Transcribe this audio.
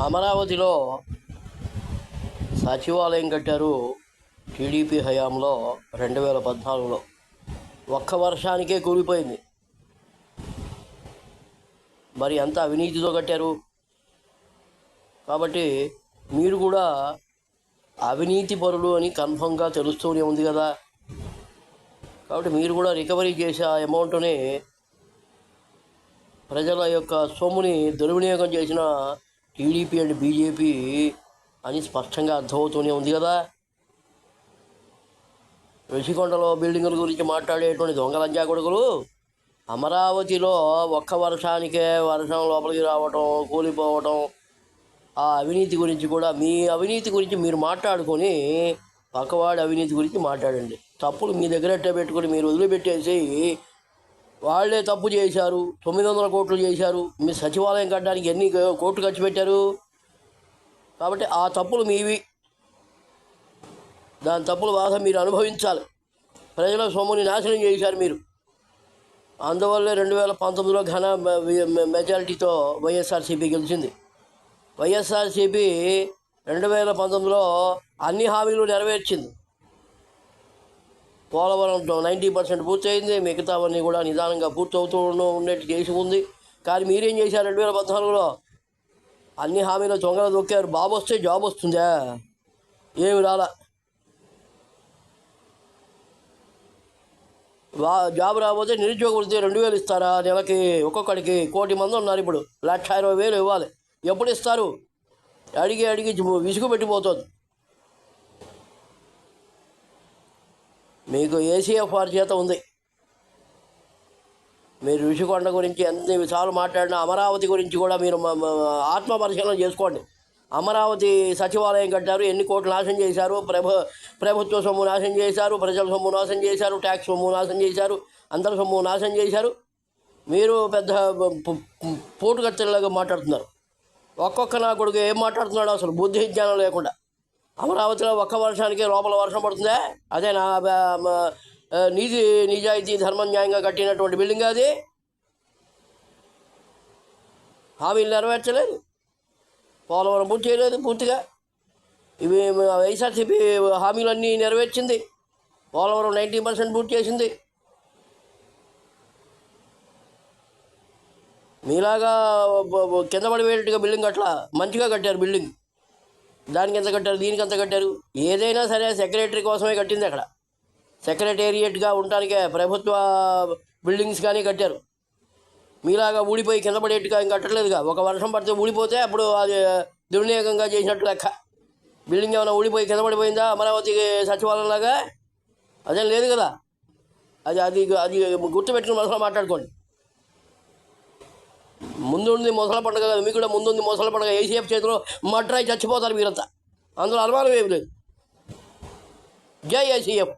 అమరావతిలో సచివాలయం కట్టారు టీడీపీ హయాంలో రెండు వేల పద్నాలుగులో. ఒక్క వర్షానికే కూలిపోయింది. మరి ఎంత అవినీతితో కట్టారు. కాబట్టి మీరు కూడా అవినీతి పరులు అని కన్ఫర్మ్గా తెలుస్తూనే ఉంది కదా. కాబట్టి మీరు కూడా రికవరీ చేసే ఆ అమౌంట్ని ప్రజల యొక్క సొమ్ముని దుర్వినియోగం చేసిన టీడీపీ అండ్ బీజేపీ అని స్పష్టంగా అర్థమవుతూనే ఉంది కదా? రుషికొండలో బిల్డింగుల గురించి మాట్లాడేటువంటి దొంగ లంజా కొడుకులు అమరావతిలో ఒక్క వర్షానికే వర్షం లోపలికి రావటం కూలిపోవటం ఆ అవినీతి గురించి కూడా మీ అవినీతి గురించి మీరు మాట్లాడుకొని పక్కవాడి అవినీతి గురించి మాట్లాడండి. తప్పులు మీ దగ్గరట్టే పెట్టుకొని మీరు వదిలిపెట్టేసి వాళ్ళే తప్పు చేశారు తొమ్మిది వందల కోట్లు చేశారు మీ సచివాలయం కట్టడానికి ఎన్ని కోట్లు ఖర్చు పెట్టారు? కాబట్టి ఆ తప్పులు మీవి. దాని తప్పుల బాధ మీరు అనుభవించాలి. ప్రజల సొమ్ముని నాశనం చేశారు మీరు. అందువల్లే రెండు వేల పంతొమ్మిదిలో ఘన మె- మె- మెజారిటీతో వైఎస్ఆర్సీపీ గెలిచింది. వైఎస్ఆర్సీపీ రెండు వేల పంతొమ్మిదిలో అన్ని హామీలు నెరవేర్చింది. పోలవరం నైంటీ పర్సెంట్ పూర్తయింది. మిగతావన్నీ కూడా నిదానంగా పూర్తవుతూ ఉండేట్టు చేసి ఉంది. కానీ మీరేం చేశారు రెండు వేల పద్నాలుగులో? అన్ని హామీలు దొంగలు దొక్కారు. బాబు వస్తే జాబ్ వస్తుందా? ఏమి రాలా. వా జాబ్ రాకపోతే నిరుద్యోగ వృత్తి రెండు వేలు ఇస్తారా? నెలకి ఒక్కొక్కడికి కోటి మంది ఉన్నారు ఇప్పుడు. లక్ష ఇరవై వేలు ఇవ్వాలి. ఎప్పుడు ఇస్తారు? అడిగి అడిగి విసుగు పెట్టిపోతుంది. మీకు ఏసీఎఫ్ఆర్ చేత ఉంది. మీరు ఋషికొండ గురించి ఎన్నిసార్లు మాట్లాడినా అమరావతి గురించి కూడా మీరు ఆత్మ పరిశీలన చేసుకోండి. అమరావతి సచివాలయం కట్టారు ఎన్ని కోట్లు నాశనం చేశారు ప్రభు ప్రభుత్వ సొమ్ము నాశనం చేశారు ప్రజల సొమ్ము నాశనం చేశారు ట్యాక్స్ సొమ్ము నాశనం చేశారు అందరి సొమ్ము నాశనం చేశారు. మీరు పెద్ద పూటుగత్తెలాగా మాట్లాడుతున్నారు. ఒక్కొక్క నా కొడుకు ఏం మాట్లాడుతున్నాడు అసలు బుద్ధి జ్ఞానం లేకుండా. అమరావతిలో ఒక్క వర్షానికి లోపల వర్షం పడుతుందా? అదే నా నీతి నిజాయితీ ధర్మం న్యాయంగా కట్టినటువంటి బిల్డింగ్ అది. హామీలు నెరవేర్చలేదు. పోలవరం పూర్తి చేయలేదు పూర్తిగా. ఇవి వైఎస్ఆర్సీపీ హామీలన్నీ నెరవేర్చింది. పోలవరం నైంటీ పర్సెంట్ పూర్తి చేసింది. మీలాగా కింద పడిపోయేట్టుగా బిల్డింగ్ అట్లా మంచిగా కట్టారు బిల్డింగ్. దానికి ఎంత కట్టారు దీనికి ఎంత కట్టారు? ఏదైనా సరే సెక్రటరీ కోసమే కట్టింది అక్కడ. సెక్రటేరియట్గా ఉండటానికే ప్రభుత్వ బిల్డింగ్స్ కానీ కట్టారు. మీలాగా ఊడిపోయి కింద పడేట్టుగా ఇంకా కట్టలేదుగా ఒక వర్షం పడితే ఊడిపోతే అప్పుడు అది దుర్వినియోగంగా చేసినట్టు లెక్క. బిల్డింగ్ ఏమైనా ఊడిపోయి కింద పడిపోయిందా? అమరావతి సచివాలయం లాగా? అదేం లేదు కదా. అది అది అది గుర్తుపెట్టుకుని మనసులో మాట్లాడుకోండి. ముందుంది మొసల పండుగ కదా మీకు కూడా ముందుంది మొసల పండుగ. ఏసీఎఫ్ చేతిలో మడ్రాయి చచ్చిపోతారు మీరంతా అందులో అనుమానం ఏమి లేదు. జై ఏసీఎఫ్.